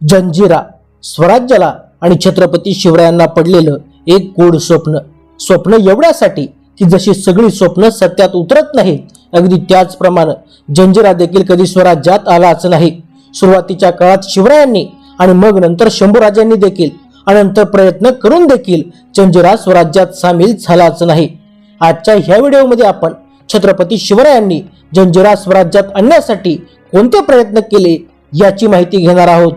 जंजिरा स्वराज्याला आणि छत्रपती शिवरायांना पडलेलं एक गोड स्वप्न. स्वप्न एवढ्यासाठी की जशी सगळी स्वप्न सत्यात उतरत नाहीत अगदी त्याचप्रमाणे जंजिरा देखील कधी स्वराज्यात आलाच नाही. सुरुवातीच्या काळात शिवरायांनी आणि मग नंतर शंभूराजांनी देखील अनंत प्रयत्न करून देखील जंजिरा स्वराज्यात सामील झालाच नाही. आजच्या ह्या व्हिडिओमध्ये आपण छत्रपती शिवरायांनी जंजिरा स्वराज्यात आणण्यासाठी कोणते प्रयत्न केले याची माहिती घेणार आहोत.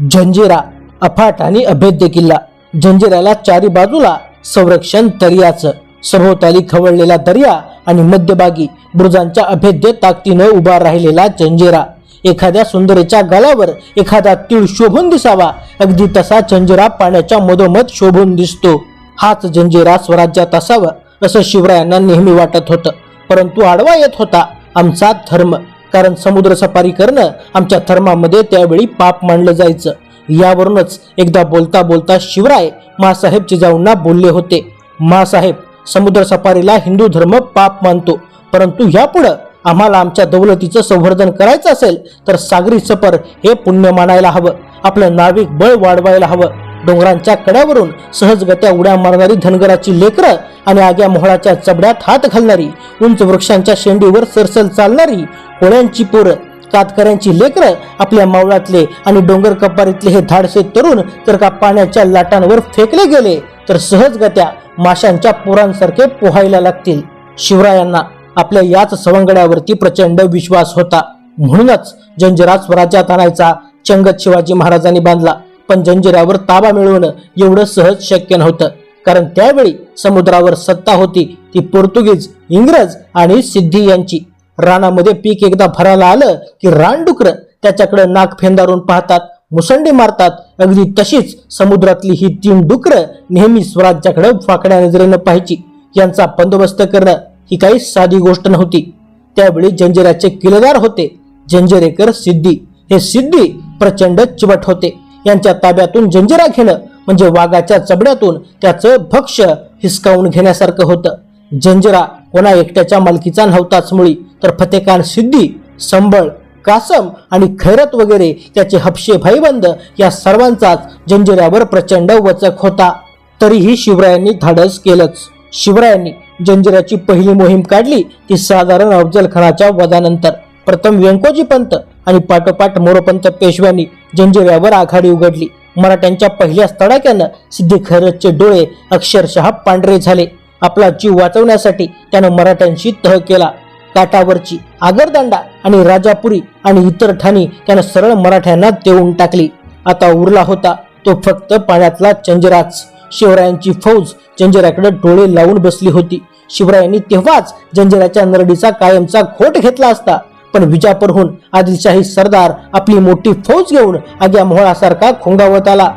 जंजिरा अफाट आणि अभेद्य किल्ला. जंजिराला चारी बाजूला संरक्षण दर्याचं. सभोवताली खवळलेला दर्या आणि मध्यभागी बुरुजांच्या अभेद्य ताकदीनं उभा राहिलेला जंजिरा. एखाद्या सुंदरीच्या गालावर एखादा तीळ शोभून दिसावा. अगदी तसा जंजिरा पाण्याच्या मधोमध शोभून दिसतो. हाच जंजिरा स्वराज्यात असावा असं शिवरायांना नेहमी वाटत होतं. परंतु आडवा येत होता आमचा धर्म. कारण समुद्र सफारी करणं आमच्या धर्मामध्ये त्यावेळी पाप मानलं जायचं. यावरूनच एकदा बोलता बोलता शिवराय मासाहेब जिजाऊंना बोलले होते. मासाहेब समुद्र सफारीला हिंदू धर्म पाप मानतो परंतु यापुढं आम्हाला आमच्या दौलतीचं संवर्धन करायचं असेल तर सागरी सफर हे पुण्य मानायला हवं. आपलं नाविक बळ वाढवायला हवं. डोंगरांच्या कड्यावरून सहजगत्या उड्या मारणारी धनगराची लेकरं आणि आग्या मोहळाच्या चबड्यात हात घालणारी उंच वृक्षांच्या शेंडीवर सरसल चालणारी कोळ्यांची पोरं कातकऱ्यांची लेकरं आपल्या मावळातले आणि डोंगर कपारीतले हे धाडसे तरुण जर का पाण्याच्या लाटांवर फेकले गेले तर सहजगत्या माशांच्या पोरांसारखे पोहायला लागतील. शिवरायांना आपल्या याच सवंगड्यावरती प्रचंड विश्वास होता. म्हणूनच जंजिरा स्वराज्यात आणायचा चंगत शिवाजी महाराजांनी बांधला. पण जंजिरावर ताबा मिळवणं एवढं सहज शक्य नव्हतं. कारण त्यावेळी समुद्रावर सत्ता होती ती पोर्तुगीज इंग्रज आणि सिद्धी यांची. रानामध्ये पीक एकदा भरायला आलं की रानडुकर त्याच्याकडे नाक फेंदारून पाहतात मुसंडी मारतात. अगदी तशीच समुद्रातली ही तीन डुकरं नेहमी स्वराज्याकडे फाकड्या नजरेनं पाहायची. यांचा बंदोबस्त करणं ही काही साधी गोष्ट नव्हती. त्यावेळी जंजिराचे किल्लेदार होते जंजिरेकर सिद्धी. हे सिद्धी प्रचंड चिवट होते. यांच्या ताब्यातून जंजिरा घेणं म्हणजे वाघाच्या चबड्यातून त्याचं भक्ष हिसकावून घेण्यासारखं होतं. जंजिरा कोणा एकट्याच्या मालकीचा नव्हताच मुळी तर फतेखान सिद्धी संबळ कासम आणि खैरत वगैरे त्याचे हपशे भाईबंद या सर्वांचाच जंजिऱ्यावर प्रचंड वचक होता. तरीही शिवरायांनी धाडस केलंच. शिवरायांनी जंजिऱ्याची पहिली मोहीम काढली ती साधारण अफजल खानाच्या वधानंतर. प्रथम व्यंकोजी पंत आणि पाठोपाठ मोरोपंत पेशव्यांनी जंजिऱ्यावर आघाडी उघडली. मराठ्यांच्या पहिल्याच तडाख्यानं सिद्धी खैरतचे डोळे अक्षरशः पांढरे झाले. आपला जीव वाचवण्यासाठी त्यानं मराठ्यांशी तह केला. काठावरची आगरदांडा आणि राजापुरी आणि इतर ठाणी त्यानं सरळ मराठ्यांना देऊन टाकली. आता उरला होता तो फक्त पाण्यातला चंजराच. शिवरायांची फौज जंजिराकडे डोळे लावून बसली होती. शिवरायांनी तेव्हाच जंजिराच्या नरडीचा कायमचा घोट घेतला असता. पण विजापूरहून आदिलशाही सरदार आपली मोठी फौज घेऊन आग्या मोहळासारखा खोंगावत आला.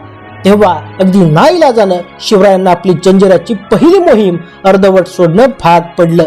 तेव्हा अगदी नाईलाजानं शिवरायांना आपली जंजिराची पहिली मोहीम अर्धवट सोडणं भाग पडलं.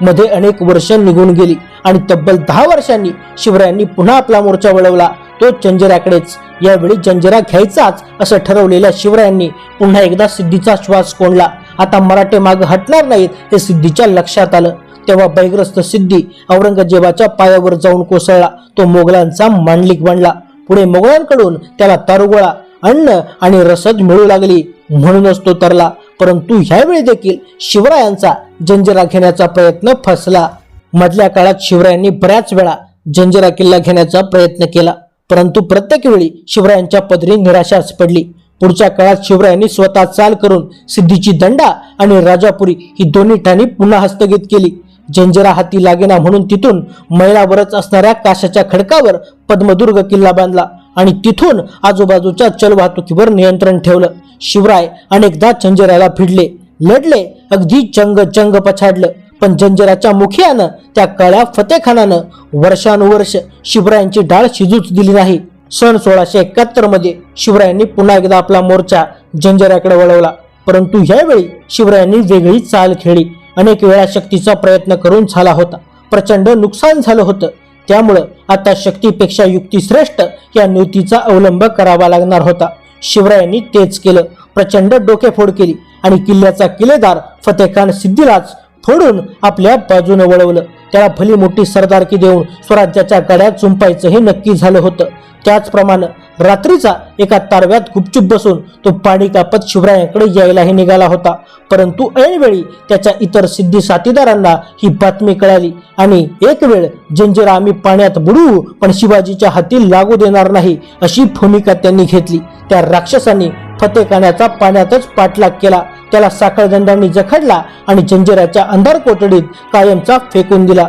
मध्ये अनेक वर्ष निघून गेली आणि तब्बल दहा वर्षांनी शिवरायांनी पुन्हा आपला मोर्चा वळवला. तो जंजिराकडेच यावेळी जंजिरा घ्यायचाच असं ठरवलेल्या शिवरायांनी पुन्हा एकदा सिद्धीचा श्वास कोंडला. आता मराठे मागे हटणार नाहीत हे सिद्धीच्या लक्षात आलं. तेव्हा बैग्रस्त सिद्धी औरंगजेबाच्या पायावर जाऊन कोसळला. तो मोगलांचा मांडलिक बनला. पुढे मोगलांकडून त्याला तारुगोळा अन्न आणि रसद मिळू लागली. म्हणूनच तो तरला. परंतु ह्यावेळी देखील शिवरायांचा जंजिरा घेण्याचा प्रयत्न फसला. मधल्या काळात शिवरायांनी बऱ्याच वेळा जंजिरा किल्ला घेण्याचा प्रयत्न केला. परंतु प्रत्येक वेळी शिवरायांच्या पदरी निराशाच पडली. पुढच्या काळात शिवरायांनी स्वतः चाल करून सिद्धीची दंडा आणि राजापुरी ही दोन्ही ठाणी पुन्हा हस्तगीत केली. जंजरा हाती लागेना म्हणून तिथून मैलावरच असणाऱ्या काशाच्या खडकावर पद्मदुर्ग किल्ला बांधला आणि तिथून आजूबाजूच्या चलवाहतुकीवर नियंत्रण ठेवलं. शिवराय अनेकदा जंजिराला भिडले लढले अगदी चंग चंग पछाडलं. पण जंजराच्या मुखियानं त्या काळ्या फतेखानानं वर्षानुवर्ष शिवरायांची डाळ शिजूच दिली नाही. सन सोळाशे एकाहत्तरमध्ये शिवरायांनी पुन्हा एकदा आपला मोर्चा जंजिराकडे वळवला. परंतु यावेळी शिवरायांनी वेगळी चाल खेळली अनेक वेळा शक्तीचा प्रयत्न करून झाला होता. प्रचंड नुकसान झालं होतं. त्यामुळं आता शक्तीपेक्षा युक्ती श्रेष्ठ या नीतीचा अवलंब करावा लागणार होता. शिवरायांनी तेच केलं. प्रचंड डोकेफोड केली आणि किल्ल्याचा किल्लेदार फतेखान सिद्धीलाच फोडून आपल्या बाजूने वळवलं. त्याला भली मोठी सरदारकी देऊन स्वराज्याच्या गड्यात चुंपायचं हे नक्की झालं होतं. त्याचप्रमाणे रात्रीचा एका तारव्यात गुपचूप बसून तो पाणी कापत शिवरायांकडे यायलाही निघाला होता. परंतु ऐनवेळी त्याच्या इतर सिद्धी साथीदारांना ही बातमी कळाली आणि एक वेळ जंजिरा आम्ही पाण्यात बुडू पण शिवाजीच्या हाती लागू देणार नाही अशी भूमिका त्यांनी घेतली. त्या राक्षसांनी फतेखान्याचा पाण्यातच पाठलाग केला. त्याला साखळदंडांनी जखडला आणि जंजिराच्या अंधार कोठडीत कायमचा फेकून दिला.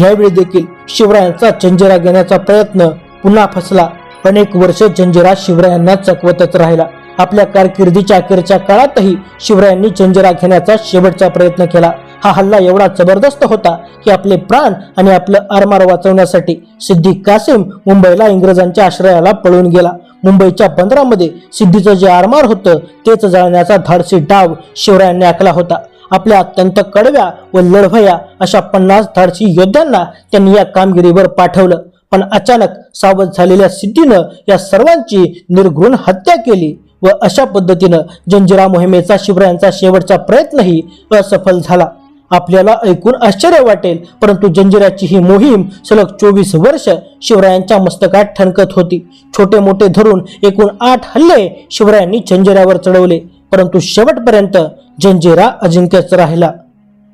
यावेळी देखील शिवरायांचा जंजिरा घेण्याचा प्रयत्न पुन्हा फसला. अनेक वर्ष जंजिरा शिवरायांना चकवतच राहिला. आपल्या कारकिर्दीच्या अखेरच्या काळातही शिवरायांनी जंजिरा घेण्याचा शेवटचा प्रयत्न केला. हा हल्ला एवढा जबरदस्त होता की आपले प्राण आणि आपलं आरमार वाचवण्यासाठी सिद्धी कासिम मुंबईला इंग्रजांच्या आश्रयाला पळून गेला. मुंबईच्या बंदरामध्ये सिद्धीचं जे आरमार होतं तेच जाळण्याचा धाडसी डाव शिवरायांनी आखला होता. आपल्या अत्यंत कडव्या व लढवया अशा पन्नास धाडसी योद्ध्यांना त्यांनी या कामगिरीवर पाठवलं. पण अचानक सावध झालेल्या सिद्धीनं या सर्वांची निर्घृण हत्या केली व अशा पद्धतीनं जंजिरा मोहिमेचा शिवरायांचा शेवटचा प्रयत्नही असफल झाला. आपल्याला ऐकून आश्चर्य वाटेल परंतु जंजिराची ही मोहीम सलग चोवीस वर्ष शिवरायांच्या मस्तकात ठणकत होती. छोटे मोठे धरून एकूण आठ हल्ले शिवरायांनी जंजिरावर चढवले परंतु शेवटपर्यंत जंजिरा अजिंक्यच राहिला.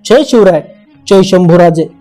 जय शिवराय जय शंभूराजे.